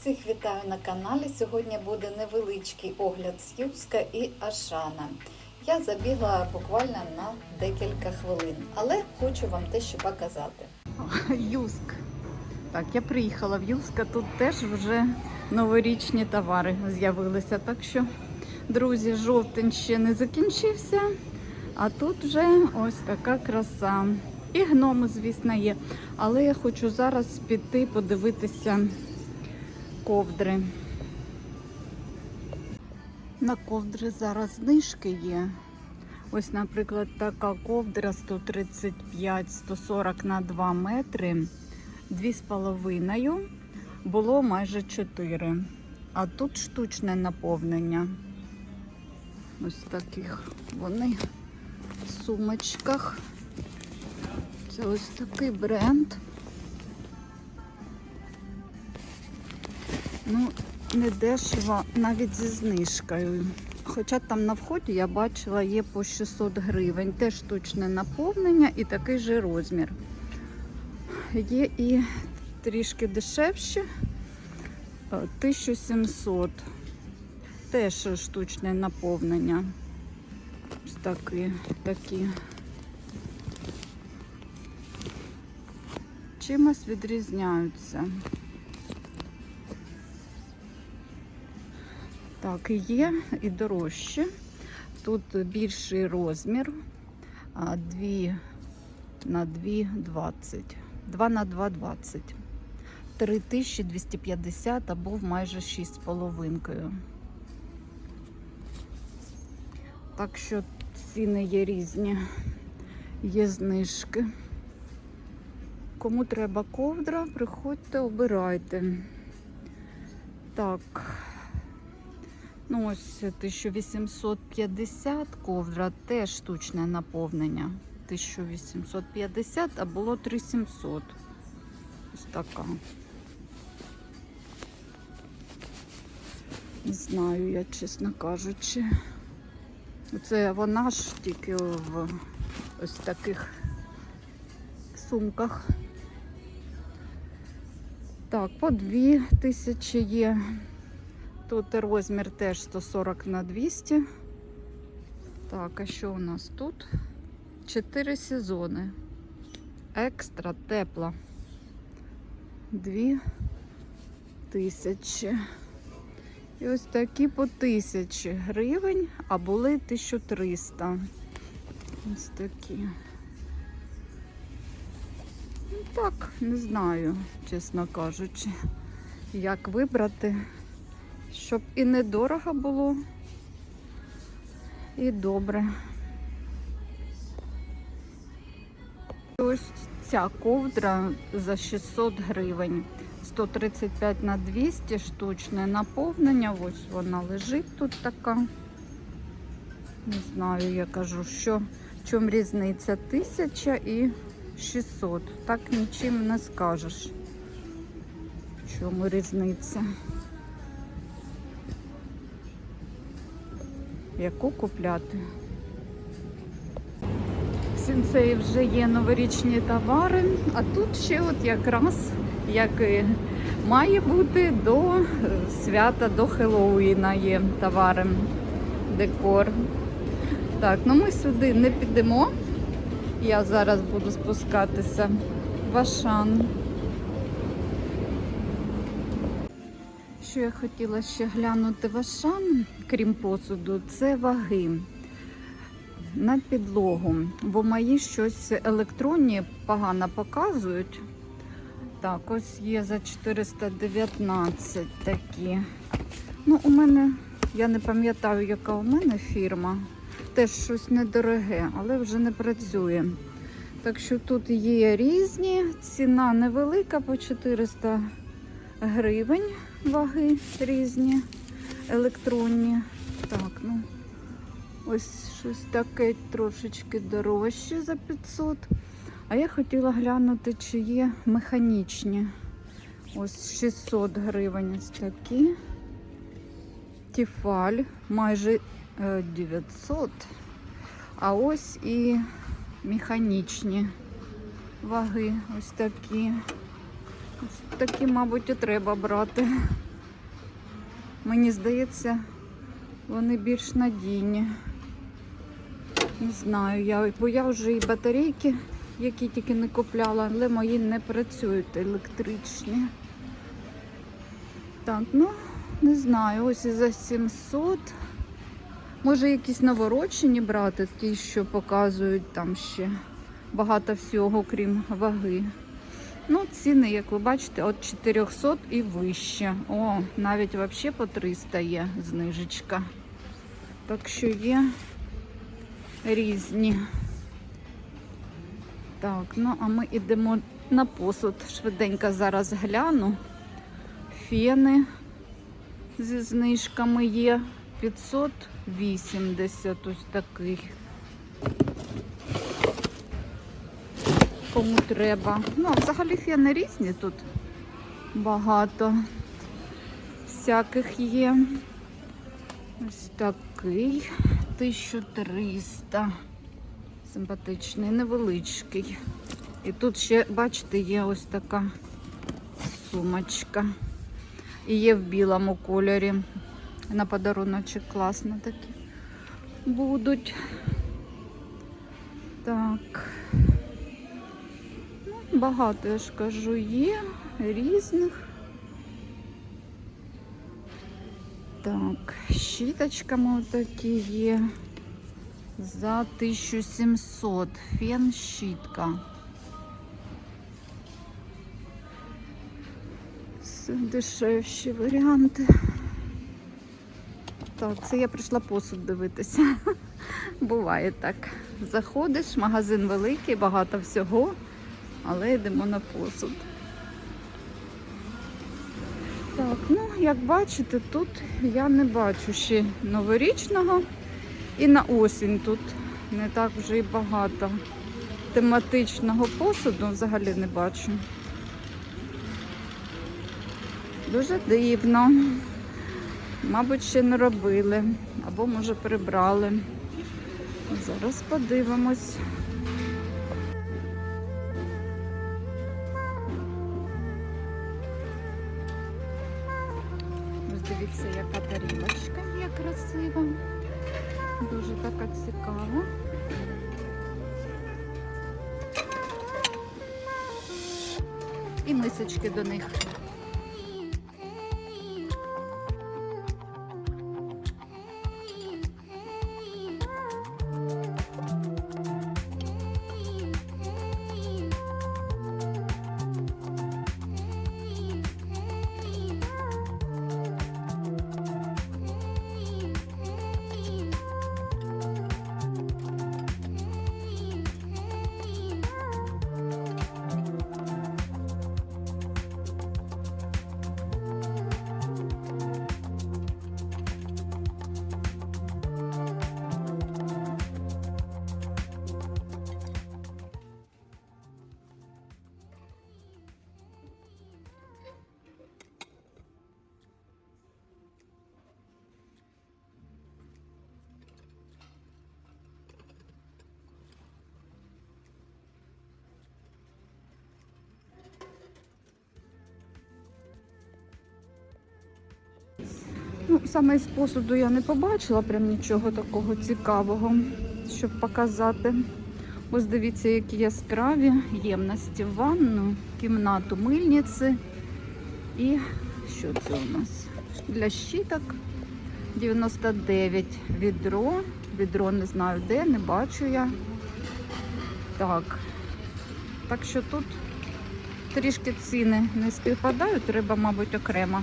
Всіх вітаю на каналі. Сьогодні буде невеличкий огляд з Юска і Ашана. Я забігла буквально на декілька хвилин, але хочу вам дещо показати. Юск. Так, я приїхала в Юск, а тут теж вже новорічні товари з'явилися. Так що, друзі, жовтень ще не закінчився, а тут вже ось така краса. І гноми, звісно, є. Але я хочу зараз піти подивитися ковдри. На ковдри зараз знижки є. Ось, наприклад, така ковдра 135-140 на 2 метри, 2,5 було майже 4. А тут штучне наповнення. Ось таких вони в сумочках. Це ось такий бренд. Ну, не дешево, навіть зі знижкою. Хоча там на вході я бачила є по 600 гривень. Теж штучне наповнення і такий же розмір. Є і трішки дешевше, е, 1700. Теж штучне наповнення. Ось такі, такі. Чимось відрізняються. Так, є і дорожче. Тут більший розмір. 2 на 2, 20. 2 на 2, 20. 3250 або майже 6,5. Так що ціни є різні, є знижки. Кому треба ковдра, приходьте, обирайте. Так. Ну, ось 1850 ковдра, теж штучне наповнення. 1850, а було 3700. Ось така. Не знаю я, чесно кажучи. Це вона ж тільки в ось таких сумках. Так, по 2000 є. Тут розмір теж 140 на 200. Так, а що у нас тут? 4 сезони. Екстра тепла. 2 тисячі. І ось такі по тисячі гривень, а були 1300. Ось такі. Ну так, не знаю, чесно кажучи, як вибрати. Щоб і недорого було, і добре. Ось ця ковдра за 600 гривень. 135 на 200 штучне наповнення. Ось вона лежить тут така. Не знаю, я кажу, що в чому різниця 1000 і 600. Так нічим не скажеш. В чому різниця. Яку купляти. В сінцеї вже є новорічні товари, а тут ще от якраз як і має бути до свята, до Хеллоуіна є товари, декор. Так, ну ми сюди не підемо. Я зараз буду спускатися в Ашан. Що я хотіла ще глянути в Ашан, крім посуду, це ваги на підлогу, бо мої щось електронні погано показують. Так, ось є за 419 такі. Ну, у мене, я не пам'ятаю, яка у мене фірма. Теж щось недороге, але вже не працює. Так що тут є різні, ціна невелика по 400 гривень ваги різні, електронні. Так, ну, ось щось таке трошечки дорожче за 500. А я хотіла глянути, чи є механічні. Ось 600 гривень ось такі. Тіфаль майже е, 900. А ось і механічні ваги ось такі. Такі, мабуть, і треба брати. Мені здається, вони більш надійні. Не знаю, я, бо я вже і батарейки, які тільки не купляла, але мої не працюють електричні. Так, ну, не знаю, ось і за 700. Може, якісь наворочені брати, ті, що показують там ще багато всього, крім ваги. Ну, ціни, як ви бачите, від 400 і вище. О, навіть взагалі по 300 є знижечка. Так що є різні. Так, ну а ми йдемо на посуд. Швиденько зараз гляну. Фени зі знижками є 580 ось такий. Кому треба. Ну, а взагалі фени різні тут багато. Всяких є. Ось такий 1300. Симпатичний, невеличкий. І тут ще, бачите, є ось така сумочка. І є в білому кольорі. На подаруночок класно такі будуть. Так. Багато, я ж кажу, є різних. Так, щіточками такі є за 1700. Фен щітка. Це дешевші варіанти. Так, це я прийшла посуд дивитися. Буває так. Заходиш, магазин великий, багато всього, але йдемо на посуд. Так, ну як бачите, тут я не бачу ще новорічного. І на осінь тут не так вже і багато тематичного посуду взагалі не бачу. Дуже дивно. Мабуть, ще не робили, або може прибрали. Зараз подивимось. Цікава. І мисочки до них. Ну, саме з посуду я не побачила прям нічого такого цікавого, щоб показати. Ось дивіться, які яскраві ємності в ванну, кімнату мильниці. І що це у нас? Для щиток 99 відро. Відро не знаю де, не бачу я. Так. Так що тут трішки ціни не співпадають, треба, мабуть, окремо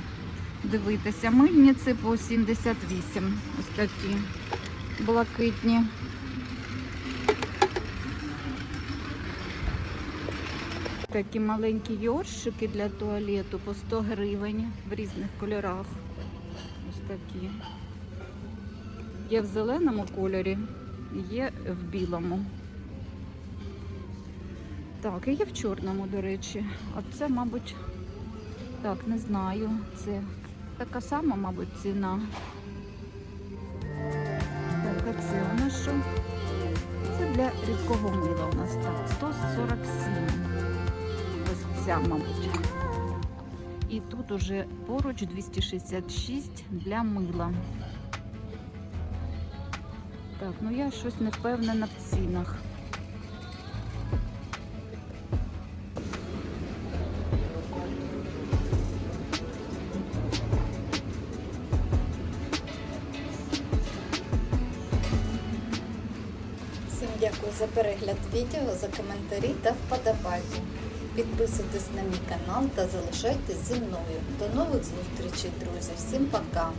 дивитися. Мильниці по 78. Ось такі блакитні. Такі маленькі йоршики для туалету по 100 гривень в різних кольорах. Ось такі. Є в зеленому кольорі, є в білому. Так, і є в чорному, до речі. А це, мабуть, так, не знаю. Це така сама, мабуть, ціна. Так, а це у нас що? Це для рідкого мила у нас так. 147. Ось ця, мабуть. І тут уже поруч 266 для мила. Так, ну я щось не впевнена в цінах. Дякую за перегляд відео, за коментарі та вподобайки. Підписуйтесь на мій канал та залишайтесь зі мною. До нових зустрічей, друзі. Всім пока!